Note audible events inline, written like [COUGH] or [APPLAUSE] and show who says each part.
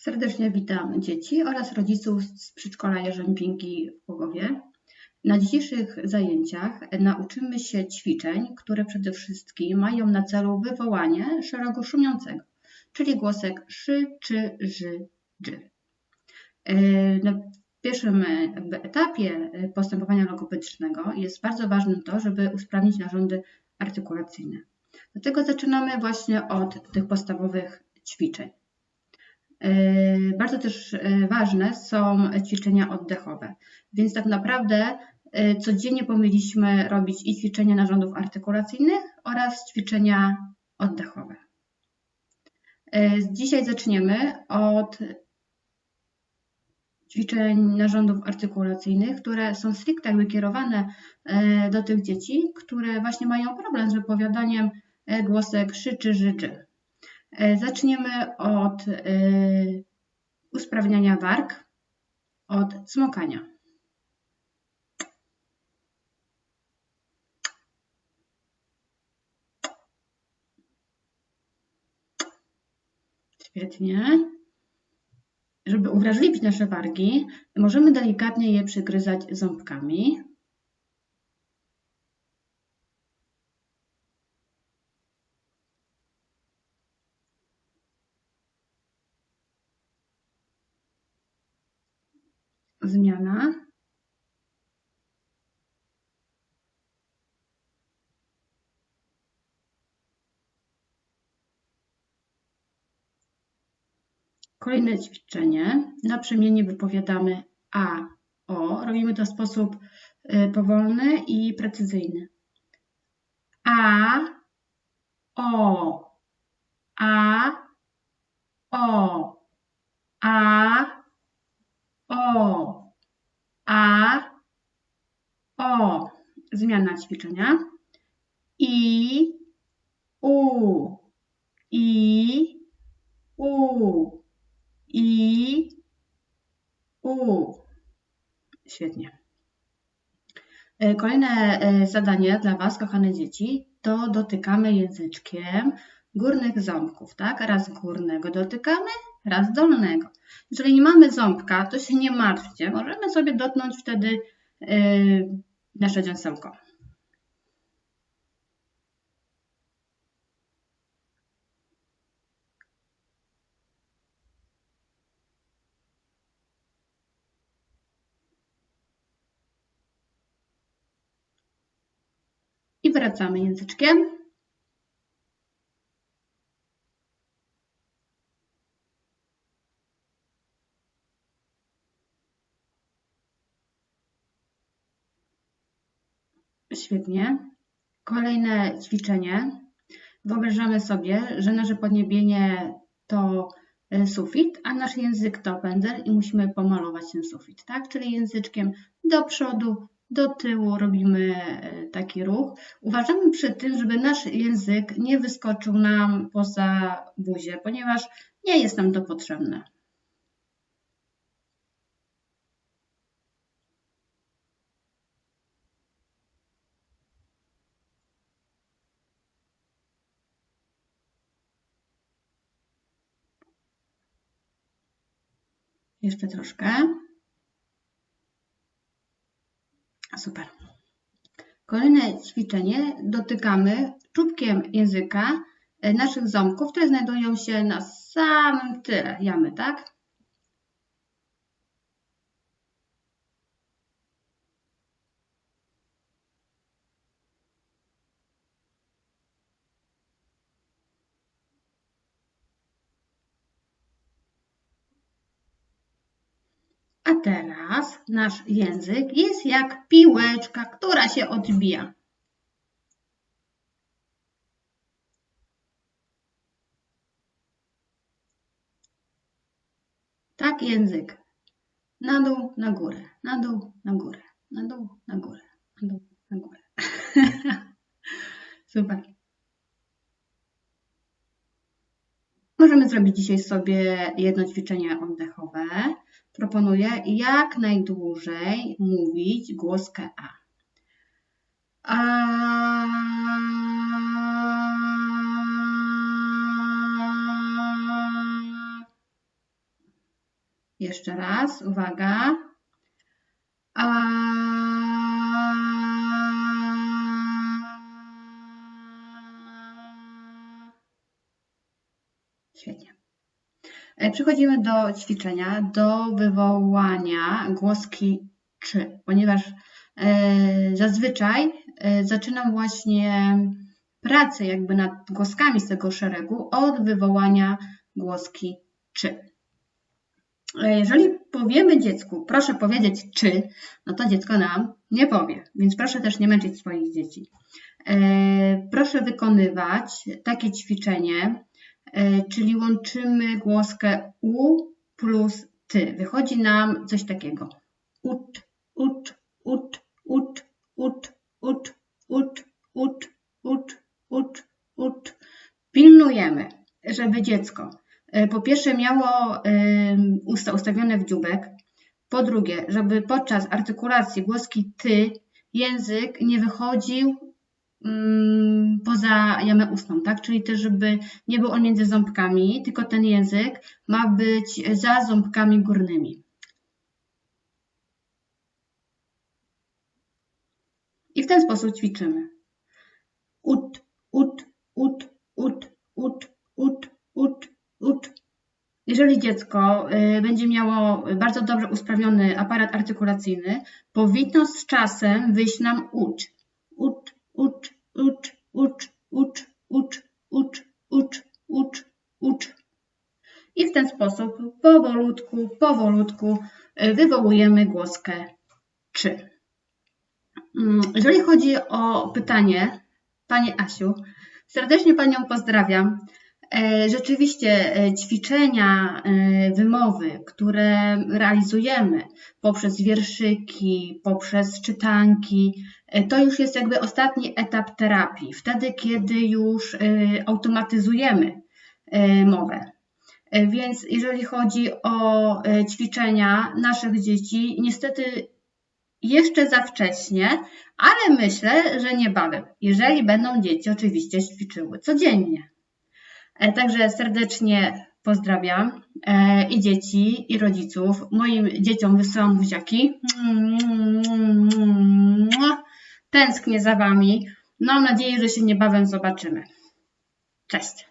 Speaker 1: Serdecznie witam dzieci oraz rodziców z przedszkola Jarzębinki w Głogowie. Na dzisiejszych zajęciach nauczymy się ćwiczeń, które przede wszystkim mają na celu wywołanie szeregu szumiącego, czyli głosek szy, czy, ży, dży. Na pierwszym etapie postępowania logopedycznego jest bardzo ważne to, żeby usprawnić narządy artykulacyjne. Dlatego zaczynamy właśnie od tych podstawowych ćwiczeń. Yy, bardzo też yy, ważne są ćwiczenia oddechowe, więc tak naprawdę yy, codziennie powinniśmy robić i ćwiczenia narządów artykulacyjnych oraz ćwiczenia oddechowe. Dzisiaj zaczniemy od ćwiczeń narządów artykulacyjnych, które są stricte wykierowane do tych dzieci, które właśnie mają problem z wypowiadaniem głosek szy czy życzy. E, zaczniemy od e, usprawniania warg, od smokania. Świetnie. Żeby uwrażliwić nasze wargi, możemy delikatnie je przygryzać ząbkami. Zmiana Kolejne ćwiczenie. Na przemienie wypowiadamy A, O. Robimy to w sposób y, powolny i precyzyjny. A, O, Zmiana ćwiczenia. I, u, i, u, i, u. Świetnie. E, kolejne e, zadanie dla Was, kochane dzieci, to dotykamy języczkiem górnych ząbków, tak? Raz górnego dotykamy, raz dolnego. Jeżeli nie mamy ząbka, to się nie martwcie. Możemy sobie dotknąć wtedy yy, nasze dziąsełko. I wracamy języczkiem. Świetnie. Kolejne ćwiczenie. Wyobrażamy sobie, że nasze podniebienie to e, sufit, a nasz język to pędzel i musimy pomalować ten sufit, tak? Czyli języczkiem do przodu, do tyłu robimy e, taki ruch. Uważamy przy tym, żeby nasz język nie wyskoczył nam poza buzię, ponieważ nie jest nam to potrzebne. Jeszcze troszkę. Super. Kolejne ćwiczenie. Dotykamy czubkiem języka e, naszych ząbków, które znajdują się na samym tyle jamy, tak? A teraz nasz język jest jak piłeczka, która się odbija. Tak język. Na dół, na górę, na dół, na górę, na dół, na górę, na dół, na górę. [LAUGHS] Super. Możemy zrobić dzisiaj sobie jedno ćwiczenie oddechowe proponuję jak najdłużej mówić głoskę A. A. Jeszcze raz, uwaga. Przechodzimy do ćwiczenia, do wywołania głoski czy, ponieważ e, zazwyczaj e, zaczynam właśnie pracę jakby nad głoskami z tego szeregu od wywołania głoski czy. Jeżeli powiemy dziecku, proszę powiedzieć czy, no to dziecko nam nie powie, więc proszę też nie męczyć swoich dzieci. Proszę wykonywać takie ćwiczenie, E, czyli łączymy głoskę u plus ty. Wychodzi nam coś takiego. Ut, ut, ut, ut, ut, ut, ut, ut, ut, ut, ut. Pilnujemy, żeby dziecko e, po pierwsze miało usta ustawione w dziubek, po drugie, żeby podczas artykulacji głoski ty język nie wychodził poza jamę ustną, tak? Czyli też, żeby nie był on między ząbkami, tylko ten język ma być za ząbkami górnymi. I w ten sposób ćwiczymy. Ut, ut, ut, ut, ut, ut, ut, ut. Jeżeli dziecko y, będzie miało bardzo dobrze usprawniony aparat artykulacyjny, powinno z czasem wyjść nam ucz. Ut, ucz, ucz, ucz, ucz, ucz, ucz, ucz, ucz, ucz. I w ten sposób powolutku, powolutku e, wywołujemy głoskę czy. Mm, jeżeli chodzi o pytanie, Pani Asiu, serdecznie Panią pozdrawiam. E, rzeczywiście e, ćwiczenia e, wymowy, które realizujemy poprzez wierszyki, poprzez czytanki, to już jest jakby ostatni etap terapii, wtedy kiedy już automatyzujemy mowę. Więc jeżeli chodzi o ćwiczenia naszych dzieci, niestety jeszcze za wcześnie, ale myślę, że niebawem, jeżeli będą dzieci oczywiście ćwiczyły codziennie. Także serdecznie pozdrawiam e, i dzieci, i rodziców. Moim dzieciom wysyłam buziaki. Tęsknię za Wami. Mam nadzieję, że się niebawem zobaczymy. Cześć!